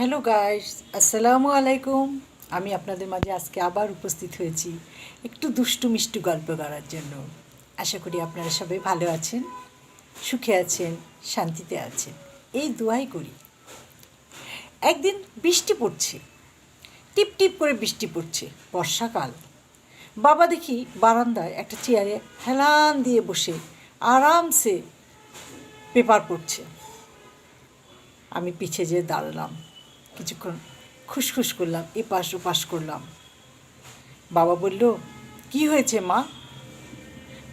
Hello guys আসসালামু আলাইকুম আমি আপনাদের মাঝে আজকে আবার উপস্থিত হয়েছি একটু দুষ্টু মিষ্টু গল্প করার জন্য। আশা করি আপনারা সবাই ভালো আছেন, সুখে আছেন, শান্তিতে আছেন। এই দোয়াই করি। একদিন বৃষ্টি পড়ছে। টিপ টিপ করে বৃষ্টি পড়ছে, বর্ষাকাল। বাবা দেখি বারান্দায় একটা চেয়ারে হেলান দিয়ে বসে আরামসে পেপার পড়ছে। আমি পিছিয়ে যেয়ে দাঁড়ালাম। কিছুক্ষণ খুসখুস করলাম, এপাশ ওপাশ করলাম। বাবা বলল, কি হয়েছে মা?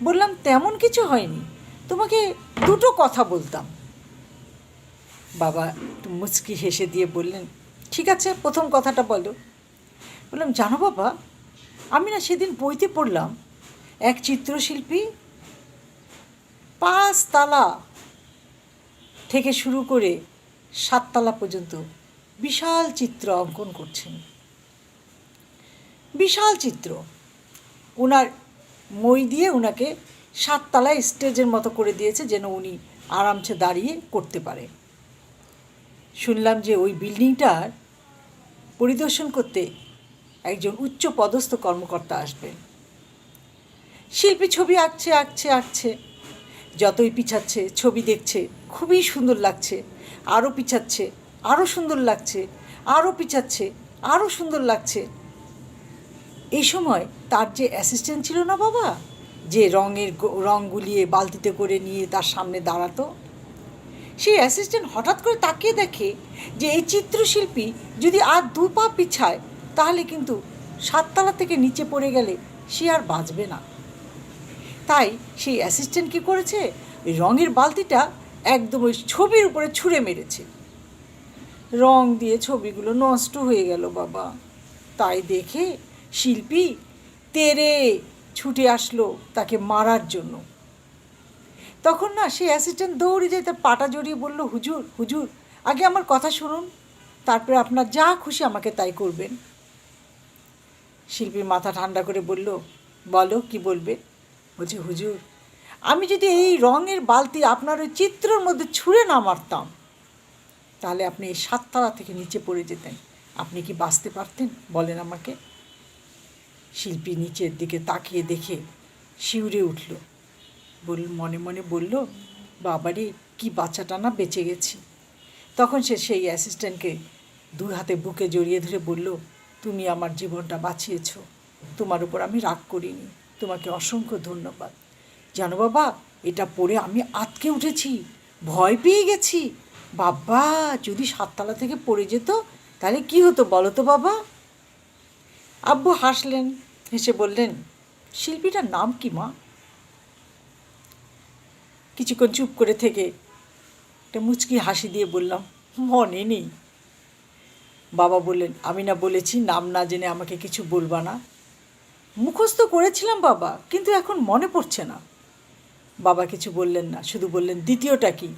বললাম, তেমন কিছু হয়নি, তোমাকে দুটো কথা বলতাম। বাবা একটু মুচকি হেসে দিয়ে বললেন, ঠিক আছে, প্রথম কথাটা বলো। বললাম, জানো বাবা, আমি না সেদিন বইতে পড়লাম, এক চিত্রশিল্পী পাঁচতলা থেকে শুরু করে সাততলা পর্যন্ত বিশাল চিত্র অঙ্কন করছেন। বিশাল চিত্র। ওনার মই দিয়ে ওনাকে সাততলায় স্টেজের মতো করে দিয়েছে যেন উনি আরামসে দাঁড়িয়ে করতে পারে। শুনলাম যে ওই বিল্ডিংটার পরিদর্শন করতে একজন উচ্চ পদস্থ কর্মকর্তা আসবেন। শিল্পী ছবি আঁকছে আঁকছে আঁকছে। যতই পিছাচ্ছে, ছবি দেখছে, খুবই সুন্দর লাগছে, আরও পিছাচ্ছে আরও সুন্দর লাগছে আরও পিছাচ্ছে আরও সুন্দর লাগছে। এই সময় তার যে অ্যাসিস্ট্যান্ট ছিল না বাবা, যে রঙের রং গুলিয়ে বালতিতে করে নিয়ে তার সামনে দাঁড়াতো, সেই অ্যাসিস্ট্যান্ট হঠাৎ করে তাকিয়ে দেখে যে এই চিত্রশিল্পী যদি আর দু পা পিছায়, তাহলে কিন্তু সাততলা থেকে নিচে পড়ে গেলে সে আর বাঁচবে না। তাই সেই অ্যাসিস্ট্যান্ট কী করেছে? রঙের বালতিটা একদম ওই ছবির উপরে ছুঁড়ে মেরেছে। রং দিয়ে ছবিগুলো নষ্ট হয়ে গেল, বাবা। তাই দেখে শিল্পী তেরে ছুটে আসলো তাকে মারার জন্য। তখন না সেই অ্যাসিস্ট্যান্ট দৌড়ে যায় তার পাটা জড়িয়ে বলল, হুজুর হুজুর, আগে আমার কথা শুনুন, তারপরে আপনার যা খুশি আমাকে তাই করবেন। শিল্পী মাথা ঠান্ডা করে বলল, বলো, কি বলবে? বলছে, হুজুর, আমি যদি এই রঙের বালতি আপনার ওই চিত্রের মধ্যে ছুঁড়ে না মারতাম তাহলে আপনি এই সাততলা থেকে নিচে পড়ে যেতেন। আপনি কি বাঁচতে পারতেন? বলেন আমাকে। শিল্পী নিচের দিকে তাকিয়ে দেখে শিউরে উঠল। বল, মনে মনে বলল, বাবারে, কি বাচ্চাটা না বেঁচে গেছি? তখন সে সেই অ্যাসিস্ট্যান্টকে দু হাতে বুকে জড়িয়ে ধরে বলল, তুমি আমার জীবনটা বাঁচিয়েছ। তোমার উপর আমি রাগ করিনি। তোমাকে অসংখ্য ধন্যবাদ। জানো বাবা, এটা পড়ে আমি আতকে উঠেছি। ভয় পেয়ে গেছি। বাবা, যদি সাততলা থেকে পড়ে যেত, তাহলে কি হতো বলো তো বাবা? আব্বু হাসলেন, হেসে বললেন, শিল্পীটার নাম কি মা? কিছুক্ষণ চুপ করে থেকে একটা মুচকি হাসি দিয়ে বললাম, মনে নেই। বাবা বললেন, আমি না বলেছি, নাম না জেনে আমাকে কিছু বলবা না। মুখস্থ করেছিলাম বাবা, কিন্তু এখন মনে পড়ছে না। বাবা কিছু বললেন না, শুধু বললেন, দ্বিতীয়টা কি?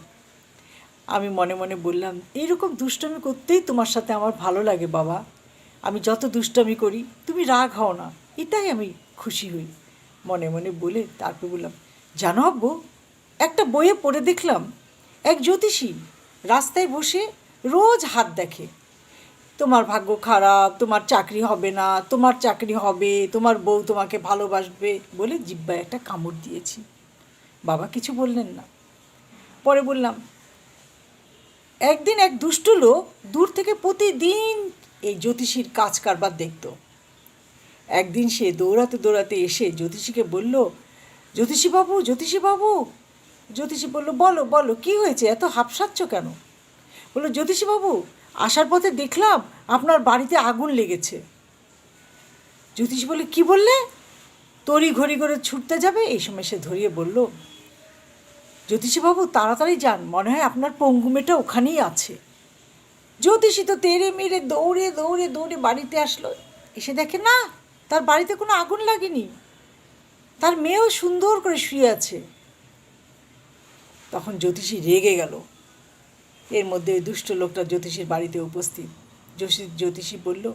আমি মনে মনে বললাম, এইরকম দুষ্টামি করতেই তোমার সাথে আমার ভালো লাগে বাবা। আমি যত দুষ্টামি করি, তুমি রাগ হও না, এটাই আমি খুশি হই। মনে মনে বলে তারপর বললাম, জানো আব্বু, একটা বইয়ে পড়ে দেখলাম, এক জ্যোতিষী রাস্তায় বসে রোজ হাত দেখে। তোমার ভাগ্য খারাপ, তোমার চাকরি হবে না, তোমার চাকরি হবে, তোমার বউ তোমাকে ভালোবাসবে বলে জিব্বায় একটা কামড় দিয়েছি। বাবা কিছু বললেন না। পরে বললাম একদিন এক দুষ্ট লোক দূর থেকে প্রতিদিন এই জ্যোতিষীর কাজ কারবার দেখত। একদিন সে দৌড়াতে দৌড়াতে এসে জ্যোতিষীকে বলল, জ্যোতিষীবাবু জ্যোতিষীবাবু। জ্যোতিষী বলল, বলো বলো, কি হয়েছে? এত হাফসাচ্ছ কেন? বলল, জ্যোতিষীবাবু, আসার পথে দেখলাম আপনার বাড়িতে আগুন লেগেছে। জ্যোতিষী বলে কি বললে? তড়ি ঘড়ি করে ছুটতে যাবে? এই সময় সে ধরিয়ে বলল জ্যোতিষীবাবু, তাড়াতাড়ি যান। মনে হয় আপনার পঙ্গু মেয়েটা ওখানেই আছে। জ্যোতিষী তো তেড়ে মেরে দৌড়ে দৌড়ে দৌড়ে বাড়িতে আসলো। এসে দেখে, না, তার বাড়িতে কোনো আগুন লাগেনি। তার মেয়েও সুন্দর করে শুয়ে আছে। তখন জ্যোতিষী রেগে গেল। এর মধ্যে ওই দুষ্ট লোকটা জ্যোতিষীর বাড়িতে উপস্থিত। জ্যোতিষী জ্যোতিষী বলল,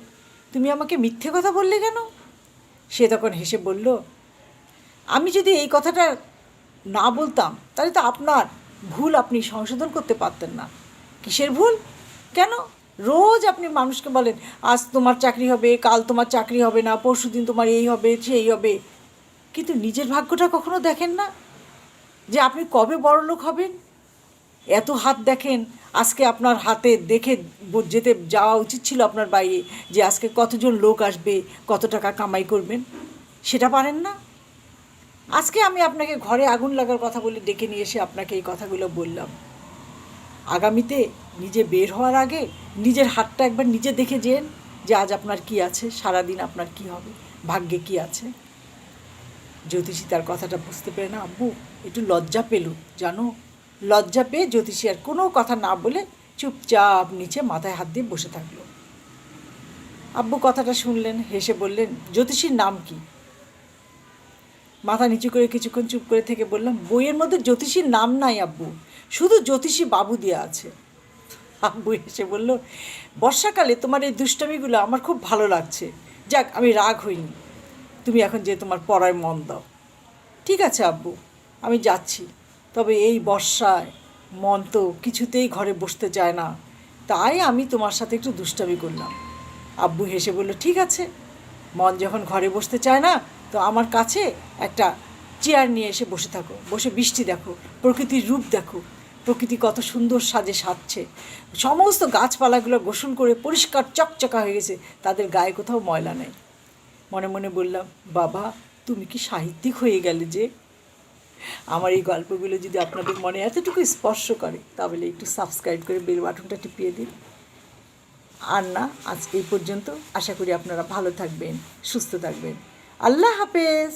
তুমি আমাকে মিথ্যে কথা বললে কেন? সে তখন হেসে বলল, আমি যদি এই কথাটা না বলতাম তাহলে তো আপনার ভুল আপনি সংশোধন করতে পারতেন না। কিসের ভুল? কেন? রোজ আপনি মানুষকে বলেন, আজ তোমার চাকরি হবে, কাল তোমার চাকরি হবে না, পরশু দিন তোমার এই হবে, সেই হবে। কিন্তু নিজের ভাগ্যটা কখনো দেখেন না? যে আপনি কবে বড় লোক হবেন? এত হাত দেখেন, আজকে আপনার হাতে দেখে যেতে যাওয়া উচিত ছিল আপনার বাইরে, যে আজকে কতজন লোক আসবে, কত টাকা কামাই করবেন? সেটা পারেন না? আজকে আমি আপনাকে ঘরে আগুন লাগার কথা বলে ডেকে নিয়ে এসে আপনাকে এই কথাগুলো বললাম। আগামীতে নিজে বের হওয়ার আগে নিজের হাতটা একবার নিজে দেখে যেন যে আজ আপনার কি আছে, সারাদিন আপনার কি হবে, ভাগ্যে কি আছে। জ্যোতিষী তার কথাটা বুঝতে পেরে না আব্বু একটু লজ্জা পেল জানো? লজ্জা পেয়ে জ্যোতিষী আর কোনো কথা না বলে চুপচাপ নিচে মাথায় হাত দিয়ে বসে থাকল। আব্বু কথাটা শুনলেন, হেসে বললেন, জ্যোতিষীর নাম কি? মাথা নিচু করে কিছুক্ষণ চুপ করে থেকে বললাম, বইয়ের মধ্যে জ্যোতিষীর নাম নাই আব্বু, শুধু জ্যোতিষী বাবু দেওয়া আছে। আব্বু এসে বলল, বর্ষাকালে তোমার এই দুষ্টামিগুলো আমার খুব ভালো লাগছে। যাক, আমি রাগ হইনি। তুমি এখন যে তোমার পড়ায় মন দাও। ঠিক আছে আব্বু, আমি যাচ্ছি। তবে এই বর্ষায় মন তো কিছুতেই ঘরে বসতে চায় না। তাই আমি তোমার সাথে একটু দুষ্টামি করলাম। আব্বু হেসে বলল, ঠিক আছে। মন যখন ঘরে বসতে চায় না তো আমার কাছে একটা চেয়ার নিয়ে এসে বসে থাকো, বসে বৃষ্টি দেখো, প্রকৃতির রূপ দেখো, প্রকৃতি কত সুন্দর সাজে সাজছে। সমস্ত গাছপালাগুলো গোসল করে পরিষ্কার চকচকা হয়ে গেছে, তাদের গায়ে কোথাও ময়লা নেই। মনে মনে বললাম, বাবা, তুমি কি সাহিত্যিক হয়ে গেলে যে? আমার এই গল্পগুলো যদি আপনাদের মনে এতটুকু স্পর্শ করে, তাহলে একটু সাবস্ক্রাইব করে বেল বাটনটা টিপিয়ে দিন। আর না, আজকে এই পর্যন্ত। আশা করি আপনারা ভালো থাকবেন, সুস্থ থাকবেন। আল্লাহ হাফেজ।